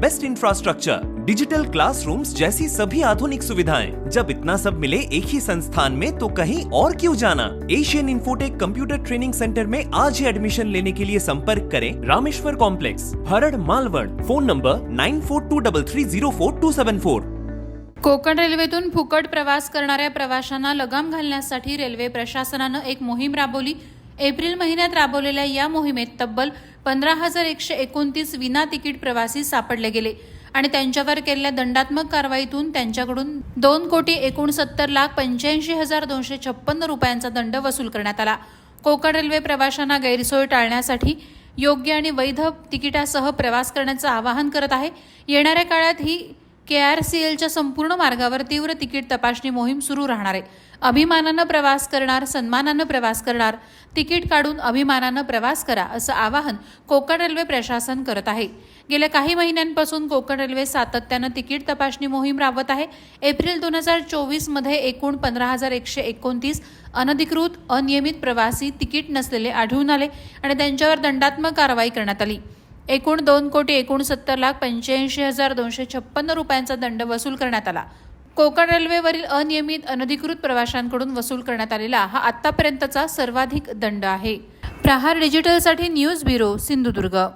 best infrastructure digital classrooms जैसी सभी आधुनिक सुविधाएँ। जब इतना सब मिले एक ही संस्थान में तो कहीं और क्यों जाना? Asian Infotech computer training centre में आज ही एडमिशन लेने के लिए संपर्क करें Rameshwar complex Harad Malwad phone number nine four two double three zero four two seven four Konkan रेल्वेतून फुकट प्रवास करणाऱ्या प्रवाशांना लगाम घालण्यासाठी रेल्वे प्रशासनानं एक मोहीम राबवली. एप्रिल महिन्यात राबवलेल्या या मोहिमेत तब्बल पंधरा हजार एकशे एकोणतीस विना तिकीट प्रवासी सापडले गेले आणि त्यांच्यावर केलेल्या दंडात्मक कारवाईतून त्यांच्याकडून दोन कोटी एकोणसत्तर लाख पंच्याऐंशी हजार दोनशे छप्पन्न रुपयांचा दंड वसूल करण्यात आला. कोकण रेल्वे प्रवाशांना गैरसोय टाळण्यासाठी योग्य आणि वैध तिकिटासह प्रवास करण्याचं आवाहन करत आहे. येणाऱ्या काळात ही के आर सी एलच्या संपूर्ण मार्गावर तीव्र तिकीट तपासणी मोहीम सुरू राहणार आहे. अभिमानानं प्रवास करणार सन्मानानं प्रवास करणार तिकीट काढून अभिमानानं प्रवास करा असं आवाहन कोकण रेल्वे प्रशासन करत आहे. गेल्या काही महिन्यांपासून कोकण रेल्वे सातत्यानं तिकीट तपासणी मोहीम राबवत आहे. एप्रिल दोन हजार चोवीसमध्ये एकूण पंधरा हजार एकशे एकोणतीस अनधिकृत अनियमित प्रवासी तिकीट नसलेले आढळून आले आणि त्यांच्यावर दंडात्मक कारवाई करण्यात आली. एकूण दोन कोटी एकोणसत्तर लाख पंच्याऐंशी हजार दोनशे छप्पन्न रुपयांचा दंड वसूल करण्यात आला. कोकण रेल्वेवरील अनियमित अनधिकृत प्रवाशांकडून वसूल करण्यात आलेला हा आतापर्यंतचा सर्वाधिक दंड आहे. प्रहार डिजिटलसाठी न्यूज ब्युरो सिंधुदुर्ग.